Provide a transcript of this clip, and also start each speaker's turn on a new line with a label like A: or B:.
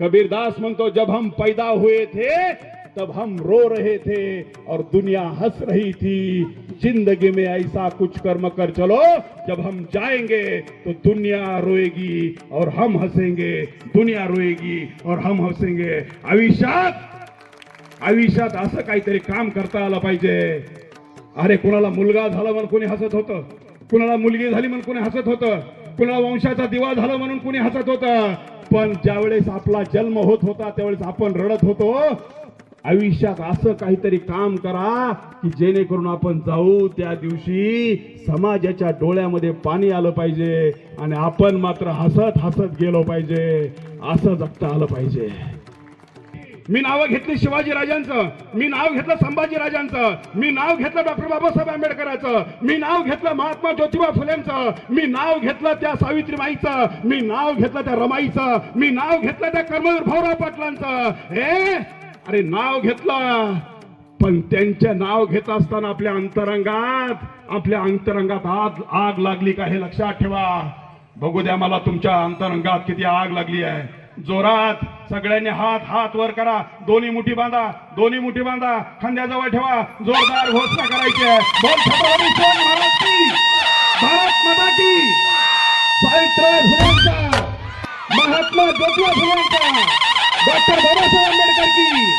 A: कबीरदास म्हणतो जब हम पैदा हुए थे तब हम रो रहे थे और दुनिया हंस रही थी। जिंदगी में ऐसा कुछ कर्म कर चलो जब हम जाएंगे तो दुनिया रोएगी और हम हंसेंगे दुनिया रोएगी और हम हंसेंगे। आयुष्यात आयुष्यात असं काहीतरी काम करता आलं पाहिजे। अरे कुणाला मुलगा झाला म्हणून कोणी हसत होतं? कुणाला मुलगी झाली म्हणून कोणी हसत होतं? कुणाला वंशाचा दिवा झाला म्हणून कोणी हसत होतं? पण ज्यावेळेस आपला जन्म होत होता त्यावेळेस आपण रडत होतो. आयुष्यात असं काहीतरी काम करा की जेणेकरून आपण जाऊ त्या दिवशी समाजाच्या डोळ्यामध्ये पाणी आलं पाहिजे आणि आपण मात्र हसत हसत गेलो पाहिजे. असं जगता आलं पाहिजे. मी नावं घेतली शिवाजी राजांचं. मी नाव घेतलं संभाजीराजांचं मी नाव घेतलं डॉक्टर बाबासाहेब आंबेडकरांचं. मी नाव घेतलं महात्मा ज्योतिबा फुलेंचं. मी नाव घेतलं त्या सावित्रीबाईचं. मी नाव घेतलं त्या रमाईचं. मी नाव घेतलं त्या कर्मवीर भाऊराव पाटलांचं. हे? अरे नाव घेतलं. पण त्यांचे नाव घेत असताना आपल्या अंतरंगात आपल्या अंतरंगात आग आग लागली का हे लक्षात ठेवा. बघू द्या मला तुमच्या अंतरंगात किती आग लागली आहे. जोरात. सगळ्यांनी हात हात वर करा. दोन्ही मुठी बांधा. दोन्ही मुठी बांधा. खांद्याजवळ ठेवा. जोरदार घोषणा करायची आहे. भारत माता की. सावित्रीबाई फुलेंचा. महात्मा ज्योतिबा फुलांचा. डॉक्टर बाबासाहेब आंबेडकर की.